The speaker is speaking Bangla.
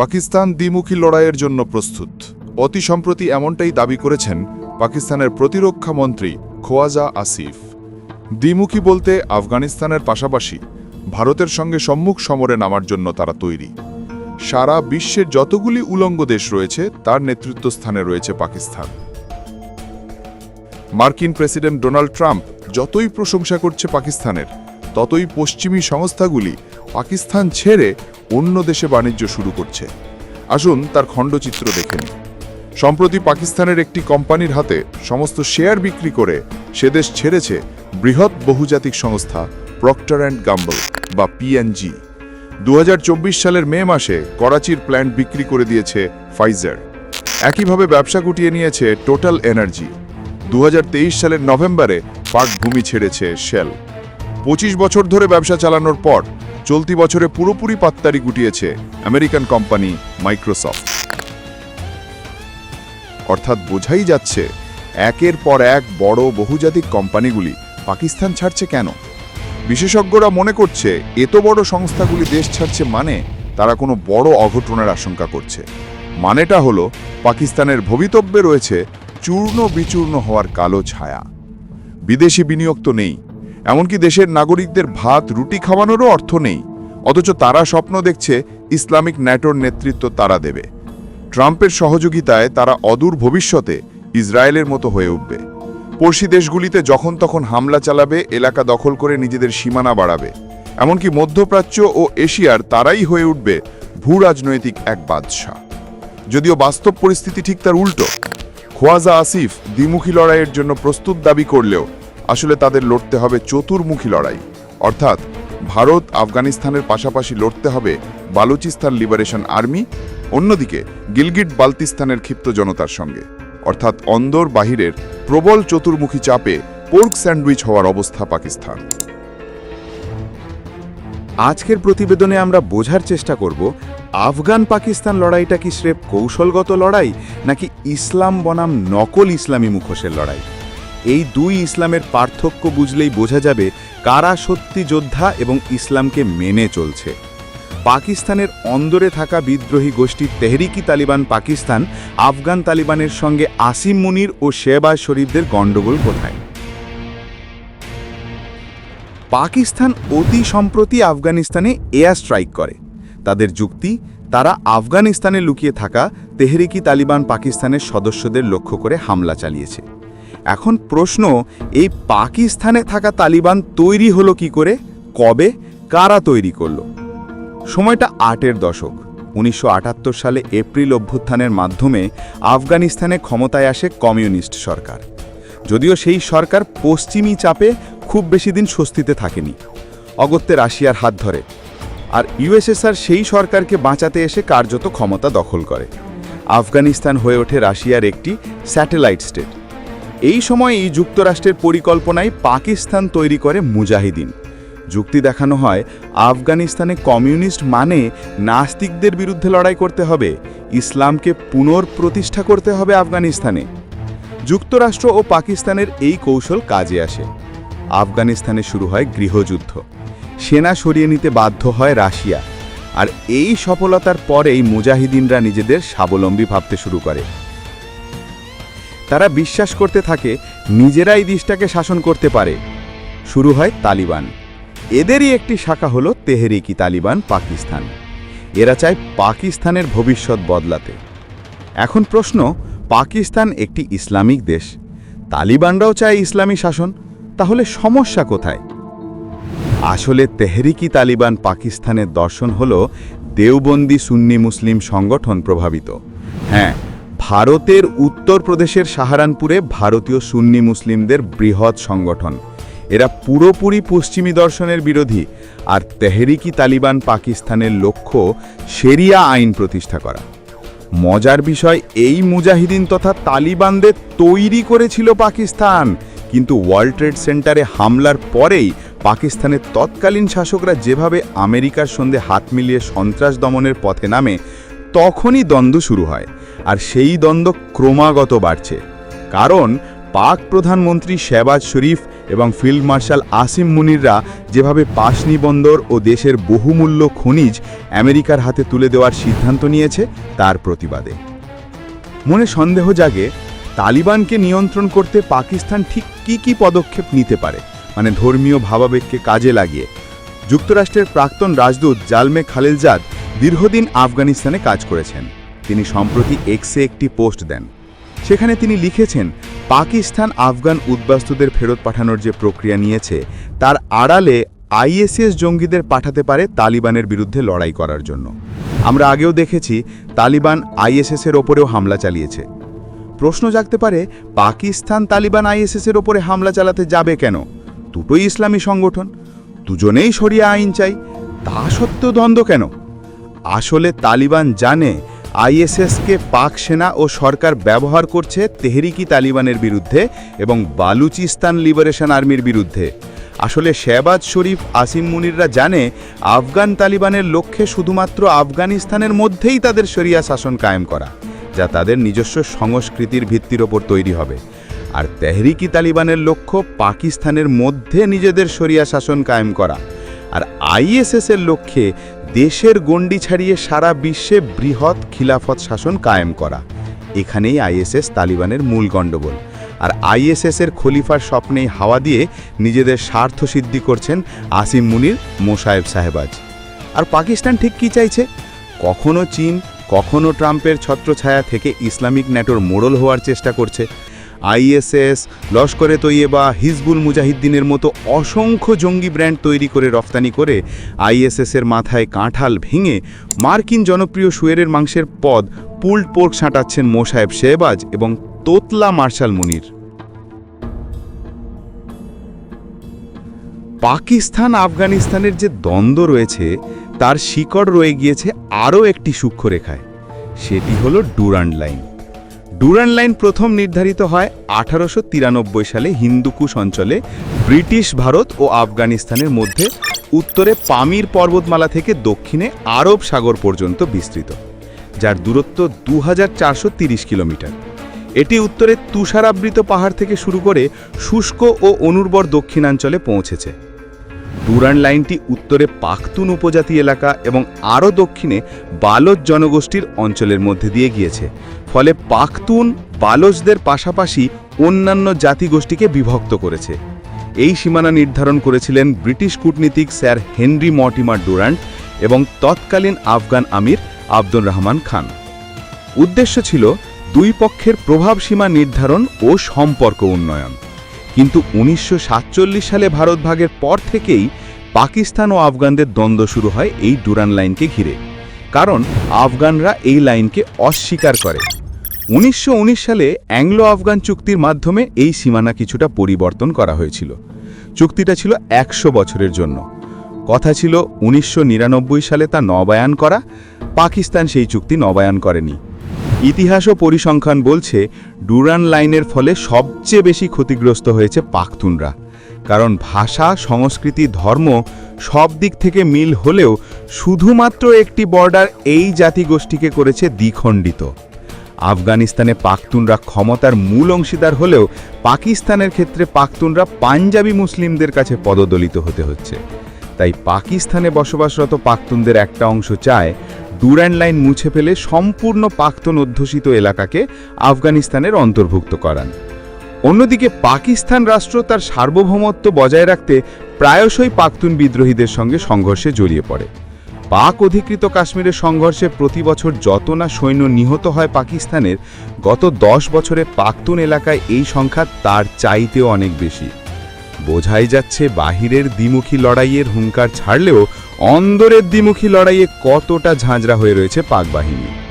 পাকিস্তান দ্বিমুখী লড়াইয়ের জন্য প্রস্তুত। অতি সম্প্রতি এমনটাই দাবি করেছেন পাকিস্তানের প্রতিরক্ষা মন্ত্রী খোয়াজা আসিফ। দ্বিমুখী বলতে আফগানিস্তানের পাশাপাশি ভারতের সঙ্গে সম্মুখ সমরে নামার জন্য তারা তৈরি। সারা বিশ্বের যতগুলি উলঙ্গ দেশ রয়েছে, তার নেতৃত্ব স্থানে রয়েছে পাকিস্তান। মার্কিন প্রেসিডেন্ট ডোনাল্ড ট্রাম্প যতই প্রশংসা করছে পাকিস্তানের, ততই পশ্চিমী সংস্থাগুলি পাকিস্তান ছেড়ে অন্য দেশে বাণিজ্য শুরু করছে। আসুন তার খণ্ডচিত্র দেখে নিই। সম্প্রতি পাকিস্তানের একটি কোম্পানির হাতে সমস্ত শেয়ার বিক্রি করে সে দেশ ছেড়েছে বৃহৎ বহুজাতিক সংস্থা প্রক্টর অ্যান্ড গাম্বল বা পিএনজি দু সালের মে মাসে করাচির প্ল্যান্ট বিক্রি করে দিয়েছে ফাইজার। একইভাবে ব্যবসা গুটিয়ে নিয়েছে টোটাল এনার্জি। দু হাজার তেইশ সালের নভেম্বরে পাক ভূমি ছেড়েছে শেল। পঁচিশ বছর ধরে ব্যবসা চালানোর পর চলতি বছরে পুরোপুরি পাত্তারি গুটিয়েছে আমেরিকান কোম্পানি মাইক্রোসফট। অর্থাৎ বোঝাই যাচ্ছে, একের পর এক বড় বহুজাতিক কোম্পানিগুলি পাকিস্তান ছাড়ছে কেন? বিশেষজ্ঞরা মনে করছে, এত বড় সংস্থাগুলি দেশ ছাড়ছে মানে তারা কোনো বড় অঘটনের আশঙ্কা করছে। মানেটা হলো, পাকিস্তানের ভবিতব্যে রয়েছে চূর্ণ বিচূর্ণ হওয়ার কালো ছায়া। বিদেশি বিনিয়োগ তো নেই এমনকি দেশের নাগরিকদের ভাত, রুটি খাওয়ানোরও অর্থ নেই। অথচ তারা স্বপ্ন দেখছে ইসলামিক ন্যাটোর নেতৃত্ব তারা দেবে। ট্রাম্পের সহযোগিতায় তারা অদূর ভবিষ্যতে ইসরায়েলের মতো হয়ে উঠবে। পড়শি দেশগুলিতে যখন তখন হামলা চালাবে, এলাকা দখল করে নিজেদের সীমানা বাড়াবে। এমনকি মধ্যপ্রাচ্য ও এশিয়ার তারাই হয়ে উঠবে ভূ রাজনৈতিক এক বাদশাহ যদিও বাস্তব পরিস্থিতি ঠিক তার উল্টো। খোয়াজা আসিফ দ্বিমুখী লড়াইয়ের জন্য প্রস্তুত দাবি করলেও আসলে তাদের লড়তে হবে চতুর্মুখী লড়াই। অর্থাৎ ভারত আফগানিস্তানের পাশাপাশি লড়তে হবে বালুচিস্তান লিবারেশন আর্মি, অন্যদিকে গিলগিট বালতিস্তানের ক্ষিপ্ত জনতার সঙ্গে। অর্থাৎ অন্দর বাহিরের প্রবল চতুর্মুখী চাপে পোর্ক স্যান্ডউইচ হওয়ার অবস্থা পাকিস্তান। আজকের প্রতিবেদনে আমরা বোঝার চেষ্টা করব আফগান পাকিস্তান লড়াইটা কি স্রেফ কৌশলগত লড়াই, নাকি ইসলাম বনাম নকল ইসলামী মুখোশের লড়াই? এই দুই ইসলামের পার্থক্য বুঝলেই বোঝা যাবে কারা সত্যি যোদ্ধা এবং ইসলামকে মেনে চলছে। পাকিস্তানের অন্দরে থাকা বিদ্রোহী গোষ্ঠী তেহরিকি তালিবান পাকিস্তান, আফগান তালিবানের সঙ্গে আসিম মুনির ও শেহবাজ শরীফদের গণ্ডগোল কোথায়? পাকিস্তান অতি সম্প্রতি আফগানিস্তানে এয়ার স্ট্রাইক করে। তাদের যুক্তি, তারা আফগানিস্তানে লুকিয়ে থাকা তেহরিকি তালিবান পাকিস্তানের সদস্যদের লক্ষ্য করে হামলা চালিয়েছে। এখন প্রশ্ন, এই পাকিস্তানে থাকা তালিবান তৈরি হলো কি করে? কবে? কারা তৈরি করল? সময়টা আটের দশক। উনিশশো আটাত্তর সালে এপ্রিল অভ্যুত্থানের মাধ্যমে আফগানিস্তানে ক্ষমতায় আসে কমিউনিস্ট সরকার। যদিও সেই সরকার পশ্চিমী চাপে খুব বেশি দিন স্বস্তিতে থাকেনি। অগত্যে রাশিয়ার হাত ধরে। আর ইউএসএসআর সেই সরকারকে বাঁচাতে এসে কার্যত ক্ষমতা দখল করে। আফগানিস্তান হয়ে ওঠে রাশিয়ার একটি স্যাটেলাইট স্টেট। এই সময় এই যুক্তরাষ্ট্রের পরিকল্পনায় পাকিস্তান তৈরি করে মুজাহিদিন। যুক্তি দেখানো হয়, আফগানিস্তানে কমিউনিস্ট মানে নাস্তিকদের বিরুদ্ধে লড়াই করতে হবে, ইসলামকে পুনর্প্রতিষ্ঠা করতে হবে আফগানিস্তানে। যুক্তরাষ্ট্র ও পাকিস্তানের এই কৌশল কাজে আসে। আফগানিস্তানে শুরু হয় গৃহযুদ্ধ। সেনা সরিয়ে নিতে বাধ্য হয় রাশিয়া। আর এই সফলতার পরেই মুজাহিদিনরা নিজেদের স্বাবলম্বী ভাবতে শুরু করে। তারা বিশ্বাস করতে থাকে নিজেরাই দেশটাকে শাসন করতে পারে। শুরু হয় তালিবান। এদেরই একটি শাখা হলো তেহরিকি তালিবান পাকিস্তান। এরা চায় পাকিস্তানের ভবিষ্যৎ বদলাতে। এখন প্রশ্ন, পাকিস্তান একটি ইসলামিক দেশ। তালিবানরাও চায় ইসলামী শাসন। তাহলে সমস্যা কোথায়? আসলে তেহরিকি তালিবান পাকিস্তানের দর্শন হল দেওবন্দি সুন্নি মুসলিম সংগঠন প্রভাবিত। হ্যাঁ ভারতের উত্তরপ্রদেশের সাহারানপুরে ভারতীয় সুন্নি মুসলিমদের বৃহৎ সংগঠন। এরা পুরোপুরি পশ্চিমী দর্শনের বিরোধী, আর তেহরিকি তালিবান পাকিস্তানের লক্ষ্য সেরিয়া আইন প্রতিষ্ঠা করা। মজার বিষয়, এই মুজাহিদিন তথা তালিবানদের তৈরি করেছিল পাকিস্তান, কিন্তু ওয়ার্ল্ড ট্রেড সেন্টারে হামলার পরেই পাকিস্তানের তৎকালীন শাসকরা যেভাবে আমেরিকার সঙ্গে হাত মিলিয়ে সন্ত্রাস দমনের পথে নামে, তখনই দ্বন্দ্ব শুরু হয়। আর সেই দ্বন্দ্ব ক্রমাগত বাড়ছে। কারণ পাক প্রধানমন্ত্রী শেবাজ শরীফ এবং ফিল্ড মার্শাল আসিম মুনিররা যেভাবে পাশনি বন্দর ও দেশের বহুমূল্য খনিজ আমেরিকার হাতে তুলে দেওয়ার সিদ্ধান্ত নিয়েছে, তার প্রতিবাদে। মনে সন্দেহ জাগে, তালিবানকে নিয়ন্ত্রণ করতে পাকিস্তান ঠিক কি কি পদক্ষেপ নিতে পারে মানে ধর্মীয় ভাবাবেগকে কাজে লাগিয়ে। যুক্তরাষ্ট্রের প্রাক্তন রাজদূত জালমে খালিলজাদ দীর্ঘদিন আফগানিস্তানে কাজ করেছেন। তিনি সম্প্রতি এক্সে একটি পোস্ট দেন। সেখানে তিনি লিখেছেন, পাকিস্তান আফগান উদ্বাস্তুদের ফেরত পাঠানোর যে প্রক্রিয়া নিয়েছে, তার আড়ালে আইএসএস জঙ্গিদের পাঠাতে পারে তালিবানের বিরুদ্ধে লড়াই করার জন্য। আমরা আগেও দেখেছি, তালিবান আইএসএসের ওপরেও হামলা চালিয়েছে। প্রশ্ন জাগতে পারে, পাকিস্তান তালিবান আইএসএসের ওপরে হামলা চালাতে যাবে কেন? দুটোই ইসলামী সংগঠন, দুজনেই সরিয়া আইন চাই, তা সত্ত্বেও দ্বন্দ্ব কেন? আসলে তালিবান জানে আইএসএসকে পাক সেনা ও সরকার ব্যবহার করছে তেহরিকি তালিবানের বিরুদ্ধে এবং বালুচিস্তান লিবারেশন আর্মির বিরুদ্ধে। আসলে শেহবাজ শরীফ, আসিম মুনিররা জানে, আফগান তালিবানের লক্ষ্যে শুধুমাত্র আফগানিস্তানের মধ্যেই তাদের শরিয়া শাসন কায়েম করা, যা তাদের নিজস্ব সংস্কৃতির ভিত্তির ওপর তৈরি হবে। আর তেহরিকি তালিবানের লক্ষ্য পাকিস্তানের মধ্যে নিজেদের শরিয়া শাসন কায়েম করা। আর আইএসএসের লক্ষ্যে দেশের গণ্ডি ছাড়িয়ে সারা বিশ্বে বৃহৎ খিলাফত শাসন কায়েম করা। এখানেই আইএসএস তালিবানের মূল গণ্ডগোল। আর আইএসএসের খলিফার স্বপ্নেই হাওয়া দিয়ে নিজেদের স্বার্থ সিদ্ধি করছেন আসিম মুনির মোসাহেব সাহেবাজ আর পাকিস্তান ঠিক কি চাইছে? কখনো চীন, কখনো ট্রাম্পের ছত্রছায়া থেকে ইসলামিক ন্যাটোর মোড়ল হওয়ার চেষ্টা করছে। আইএসএস, লস্করে তৈয়বা, হিজবুল মুজাহিদ্দিনের মতো অসংখ্য জঙ্গি ব্র্যান্ড তৈরি করে রফতানি করে আইএসএসের মাথায় কাঁঠাল ভেঙে মার্কিন জনপ্রিয় শুয়েরের মাংসের পদ পুল্ড পোর্ক ছাঁটাচ্ছেন মোসাহেব শেহবাজ এবং তোতলা মার্শাল মুনির। পাকিস্তান আফগানিস্তানের যে দ্বন্দ্ব রয়েছে, তার শিকড় রয়ে গিয়েছে আরও একটি সূক্ষ্ম রেখায় সেটি হলো ডুরান্ড লাইন। ডুরান্ড লাইন প্রথম নির্ধারিত হয় আঠারোশো তিরানব্বই সালে হিন্দুকুশ অঞ্চলে, ব্রিটিশ ভারত ও আফগানিস্তানের মধ্যে, উত্তরে পামির পর্বতমালা থেকে দক্ষিণে আরব সাগর পর্যন্ত বিস্তৃত, যার দূরত্ব দু কিলোমিটার। এটি উত্তরে তুষারাবৃত পাহাড় থেকে শুরু করে শুষ্ক ও অনুর্বর দক্ষিণাঞ্চলে পৌঁছেছে। ডুরান্ড লাইনটি উত্তরে পাখতুন উপজাতি এলাকা এবং আরও দক্ষিণে বালজ জনগোষ্ঠীর অঞ্চলের মধ্যে দিয়ে গিয়েছে। ফলে পাখতুন বালজদের পাশাপাশি অন্যান্য জাতিগোষ্ঠীকে বিভক্ত করেছে। এই সীমানা নির্ধারণ করেছিলেন ব্রিটিশ কূটনীতিক স্যার হেনরি মর্টিমার ডুরান্ড এবং তৎকালীন আফগান আমির আব্দুর রহমান খান। উদ্দেশ্য ছিল দুই পক্ষের প্রভাবসীমা নির্ধারণ ও সম্পর্ক উন্নয়ন। কিন্তু উনিশশো সাতচল্লিশ সালে ভারত ভাগের পর থেকেই পাকিস্তান ও আফগানদের দ্বন্দ্ব শুরু হয় এই ডুরান লাইনকে ঘিরে। কারণ আফগানরা এই লাইনকে অস্বীকার করে। উনিশশো উনিশ সালে অ্যাংলো আফগান চুক্তির মাধ্যমে এই সীমানা কিছুটা পরিবর্তন করা হয়েছিল। চুক্তিটা ছিল একশো বছরের জন্য। কথা ছিল উনিশশো নিরানব্বই সালে তা নবায়ন করা, পাকিস্তান সেই চুক্তি নবায়ন করেনি। ইতিহাস ও পরিসংখ্যান বলছে, ডুরান লাইনের ফলে সবচেয়ে বেশি ক্ষতিগ্রস্ত হয়েছে পাকতুনরা কারণ ভাষা, সংস্কৃতি, ধর্ম সব দিক থেকে মিল হলেও শুধুমাত্র একটি বর্ডার এই জাতিগোষ্ঠীকে করেছে দ্বিখণ্ডিত। আফগানিস্তানে পাকতুনরা ক্ষমতার মূল অংশীদার হলেও পাকিস্তানের ক্ষেত্রে পাকতুনরা পাঞ্জাবি মুসলিমদের কাছে পদদলিত হতে হচ্ছে। তাই পাকিস্তানে বসবাসরত পাকতুনদের একটা অংশ চায় ডুরান্ড লাইন মুছে ফেলে সম্পূর্ণ পাখতুন অধ্যুষিত এলাকাকে আফগানিস্তানের অন্তর্ভুক্ত করান। অন্যদিকে পাকিস্তান রাষ্ট্র তার সার্বভৌমত্ব বজায় রাখতে প্রায়শই পাখতুন বিদ্রোহীদের সঙ্গে সংঘর্ষে জড়িয়ে পড়ে। পাক অধিকৃত কাশ্মীরের সংঘর্ষে প্রতি বছর যত না সৈন্য নিহত হয় পাকিস্তানের, গত দশ বছরে পাখতুন এলাকায় এই সংখ্যা তার চাইতেও অনেক বেশি। বোঝাই যাচ্ছে বাহিরের দ্বিমুখী লড়াইয়ের হুঙ্কার ছাড়লেও অন্দরের দ্বিমুখী লড়াইয়ে কতটা ঝাঁঝরা হয়ে রয়েছে পাক বাহিনী।